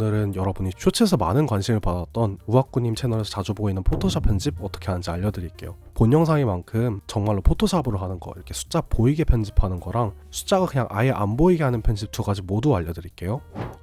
오늘은 여러분이 쇼츠에서 많은 관심을 받았던 우학구님 채널에서 자주 보이는 포토샵 편집 어떻게 하는지 알려드릴게요. 본 영상인 만큼 정말로 포토샵으로 하는 거 이렇게 숫자 보이게 편집하는 거랑 숫자가 그냥 아예 안 보이게 하는 편집 두 가지 모두 알려드릴게요.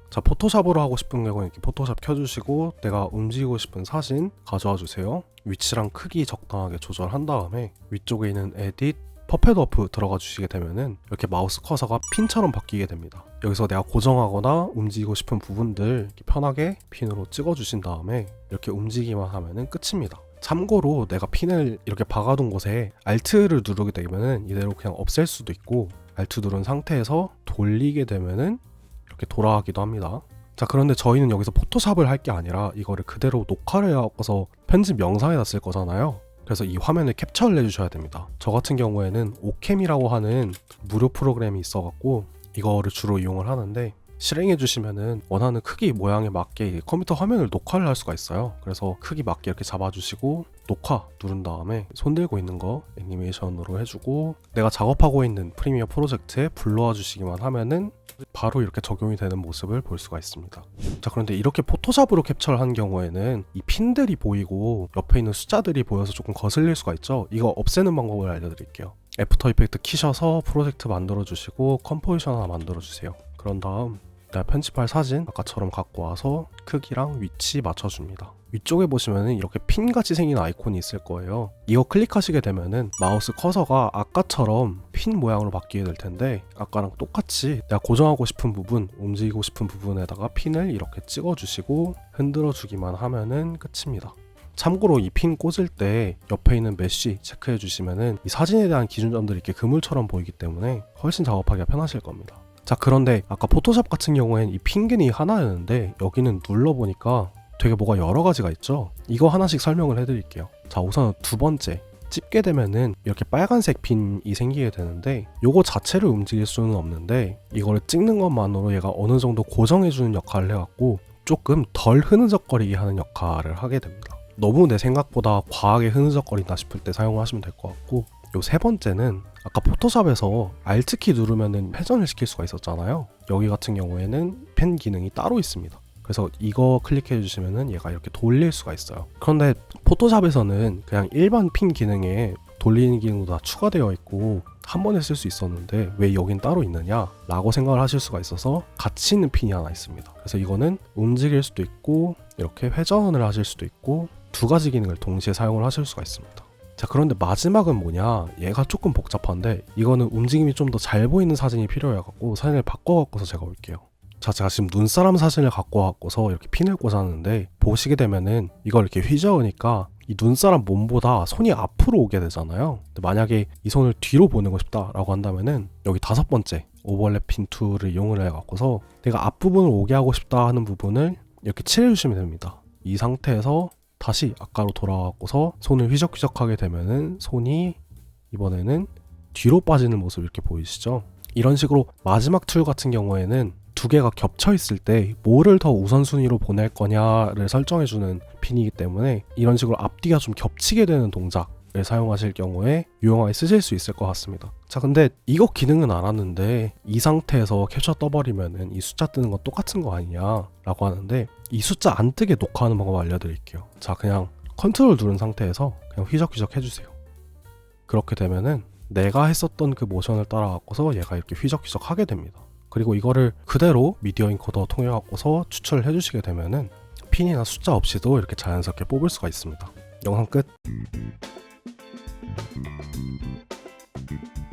자 포토샵으로 하고 싶은 경우는 이렇게 포토샵 켜주시고 내가 움직이고 싶은 사진 가져와 주세요. 위치랑 크기 적당하게 조절한 다음에 위쪽에 있는 에딧 퍼펫 워프 들어가 주시게 되면은 이렇게 마우스 커서가 핀처럼 바뀌게 됩니다. 여기서 내가 고정하거나 움직이고 싶은 부분들 편하게 핀으로 찍어 주신 다음에 이렇게 움직이기만 하면은 끝입니다. 참고로 내가 핀을 이렇게 박아둔 곳에 Alt를 누르게 되면은 이대로 그냥 없앨 수도 있고 Alt 누른 상태에서 돌리게 되면은 이렇게 돌아가기도 합니다. 자 그런데 저희는 여기서 포토샵을 할 게 아니라 이거를 그대로 녹화를 해서 편집 영상에다 쓸 거잖아요. 그래서 이 화면을 캡처를 해주셔야 됩니다. 저 같은 경우에는 오캠이라고 하는 무료 프로그램이 있어갖고 이거를 주로 이용을 하는데 실행해 주시면은 원하는 크기 모양에 맞게 컴퓨터 화면을 녹화를 할 수가 있어요. 그래서 크기 맞게 이렇게 잡아주시고 녹화 누른 다음에 손 들고 있는 거 애니메이션으로 해주고 내가 작업하고 있는 프리미어 프로젝트에 불러와 주시기만 하면은 바로 이렇게 적용이 되는 모습을 볼 수가 있습니다. 자 그런데 이렇게 포토샵으로 캡처를 한 경우에는 이 핀들이 보이고 옆에 있는 숫자들이 보여서 조금 거슬릴 수가 있죠. 이거 없애는 방법을 알려드릴게요. 애프터 이펙트 키셔서 프로젝트 만들어 주시고 컴포지션 하나 만들어 주세요. 그런 다음 내가 편집할 사진 아까처럼 갖고 와서 크기랑 위치 맞춰줍니다. 위쪽에 보시면은 이렇게 핀같이 생긴 아이콘이 있을 거예요. 이거 클릭하시게 되면은 마우스 커서가 아까처럼 핀 모양으로 바뀌게 될 텐데 아까랑 똑같이 내가 고정하고 싶은 부분, 움직이고 싶은 부분에다가 핀을 이렇게 찍어주시고 흔들어 주기만 하면은 끝입니다. 참고로 이 핀 꽂을 때 옆에 있는 메쉬 체크해 주시면은 이 사진에 대한 기준점들이 이렇게 그물처럼 보이기 때문에 훨씬 작업하기가 편하실 겁니다. 자 그런데 아까 포토샵 같은 경우엔 이 핀근이 하나였는데 여기는 눌러보니까 되게 뭐가 여러 가지가 있죠? 이거 하나씩 설명을 해드릴게요. 자 우선 두 번째. 찝게 되면은 이렇게 빨간색 핀이 생기게 되는데 요거 자체를 움직일 수는 없는데 이거를 찍는 것만으로 얘가 어느 정도 고정해주는 역할을 해갖고 조금 덜 흐느적거리게 하는 역할을 하게 됩니다. 너무 내 생각보다 과하게 흐느적거린다 싶을 때 사용하시면 될 것 같고 요 세 번째는 아까 포토샵에서 Alt키 누르면은 회전을 시킬 수가 있었잖아요. 여기 같은 경우에는 펜 기능이 따로 있습니다. 그래서 이거 클릭해 주시면은 얘가 이렇게 돌릴 수가 있어요. 그런데 포토샵에서는 그냥 일반 핀 기능에 돌리는 기능도 다 추가되어 있고 한 번에 쓸 수 있었는데 왜 여긴 따로 있느냐 라고 생각을 하실 수가 있어서 같이 있는 핀이 하나 있습니다. 그래서 이거는 움직일 수도 있고 이렇게 회전을 하실 수도 있고 두 가지 기능을 동시에 사용을 하실 수가 있습니다. 자 그런데 마지막은 뭐냐? 얘가 조금 복잡한데 이거는 움직임이 좀 더 잘 보이는 사진이 필요해갖고 사진을 바꿔갖고서 제가 올게요. 자 제가 지금 눈사람 사진을 갖고 와갖고서 이렇게 핀을 꽂았는데 보시게 되면은 이걸 이렇게 휘저으니까 이 눈사람 몸보다 손이 앞으로 오게 되잖아요. 만약에 이 손을 뒤로 보내고 싶다라고 한다면은 여기 다섯 번째 오버랩 핀 툴을 이용을 해갖고서 내가 앞부분을 오게 하고 싶다 하는 부분을 이렇게 칠해주시면 됩니다. 이 상태에서 다시 아까로 돌아가고서 손을 휘적휘적하게 되면은 손이 이번에는 뒤로 빠지는 모습 이렇게 보이시죠? 이런 식으로 마지막 툴 같은 경우에는 두 개가 겹쳐 있을 때 뭐를 더 우선순위로 보낼 거냐를 설정해주는 핀이기 때문에 이런 식으로 앞뒤가 좀 겹치게 되는 동작을 사용하실 경우에 유용하게 쓰실 수 있을 것 같습니다. 자, 근데 이거 기능은 알았는데 이 상태에서 캡처 떠버리면은 이 숫자 뜨는 건 똑같은 거 아니냐 라고 하는데 이 숫자 안 뜨게 녹화하는 방법 알려드릴게요. 자, 그냥 컨트롤 누른 상태에서 그냥 휘적휘적 해주세요. 그렇게 되면은 내가 했었던 그 모션을 따라 갖고서 얘가 이렇게 휘적휘적 하게 됩니다. 그리고 이거를 그대로 미디어 인코더 통해 갖고서 추출을 해주시게 되면은 핀이나 숫자 없이도 이렇게 자연스럽게 뽑을 수가 있습니다. 영상 끝. Thank you.